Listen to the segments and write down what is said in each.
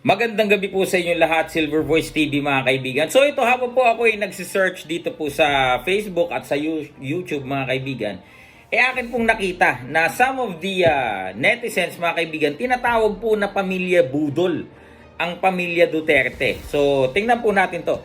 Magandang gabi po sa inyo lahat, Silver Voice TV mga kaibigan. So ito habang po ako ay nagsisearch dito po sa Facebook at sa You- YouTube mga kaibigan, eh akin pong nakita na some of the ah, netizens mga kaibigan, tinatawag po na pamilya budol ang pamilya Duterte. So tingnan po natin to.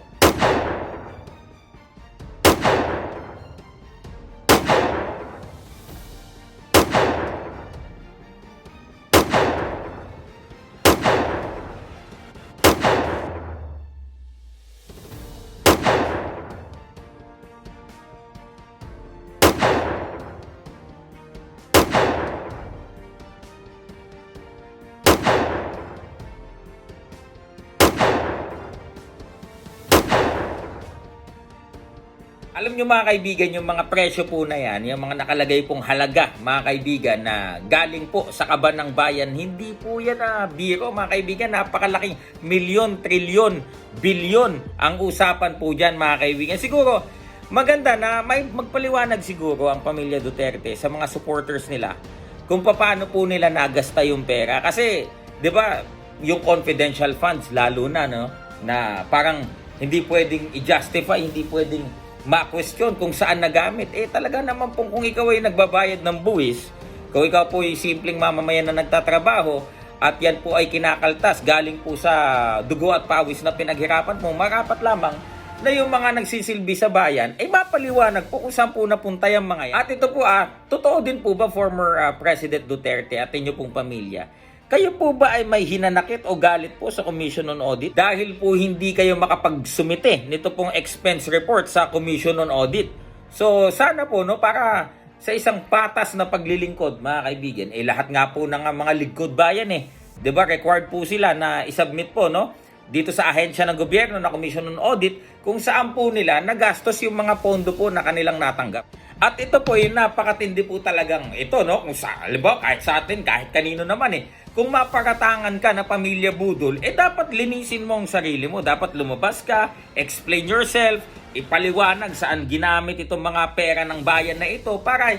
Alam nyo mga kaibigan, yung mga presyo po na yan, yung mga nakalagay pong halaga mga kaibigan na galing po sa kaban ng bayan, hindi po yan na biro mga kaibigan, napakalaking milyon, trilyon, bilyon ang usapan po dyan mga kaibigan. Siguro, maganda na may magpaliwanag siguro ang pamilya Duterte sa mga supporters nila kung paano po nila nagasta yung pera. Kasi, di ba, yung confidential funds lalo na, no, na parang hindi pwedeng i-justify, hindi pwedeng ma-question kung saan nagamit. Eh talaga naman pong kung ikaw ay nagbabayad ng buwis, kung ikaw po ay simpleng mamamayan na nagtatrabaho, at yan po ay kinakaltas galing po sa dugo at pawis na pinaghirapan mo, marapat lamang na yung mga nagsisilbi sa bayan ay mapaliwanag po kung saan po napunta yung mga yan. At ito po ah, totoo din po ba former ah, President Duterte at inyo pong pamilya? Kayo po ba ay may hinanakit o galit po sa Commission on Audit dahil po hindi kayo makapagsumite nito pong expense report sa Commission on Audit? So sana po no para sa isang patas na paglilingkod mga kaibigan, eh lahat nga po ng mga lingkod bayan eh. 'Di ba required po sila na isubmit po no dito sa ahensya ng gobyerno na Commission on Audit kung saan po nila nagastos yung mga pondo po na kanilang natanggap. At ito po yung napakatindi po talagang ito no kung sa halimbawa kahit sa atin kahit kanino naman eh kung mapakatangan ka na pamilya budol, eh dapat linisin mo ang sarili mo. Dapat lumabas ka, explain yourself, ipaliwanag saan ginamit itong mga pera ng bayan na ito para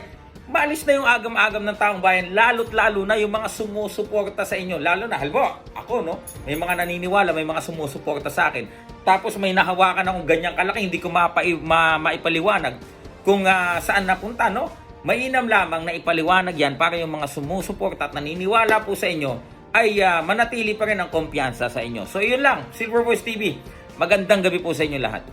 maalis na yung agam-agam ng taong bayan, lalo't lalo na yung mga sumusuporta sa inyo. Lalo na, halimbawa, ako, no? May mga naniniwala, may mga sumusuporta sa akin. Tapos may nahawakan akong ganyang kalaki, hindi ko mapai, ma, maipaliwanag kung ah, saan napunta, no? Mainam lamang na ipaliwanag yan para yung mga sumusuporta at naniniwala po sa inyo ay ah, manatili pa rin ang kumpiyansa sa inyo. So yun lang, Silver Voice TV. Magandang gabi po sa inyo lahat.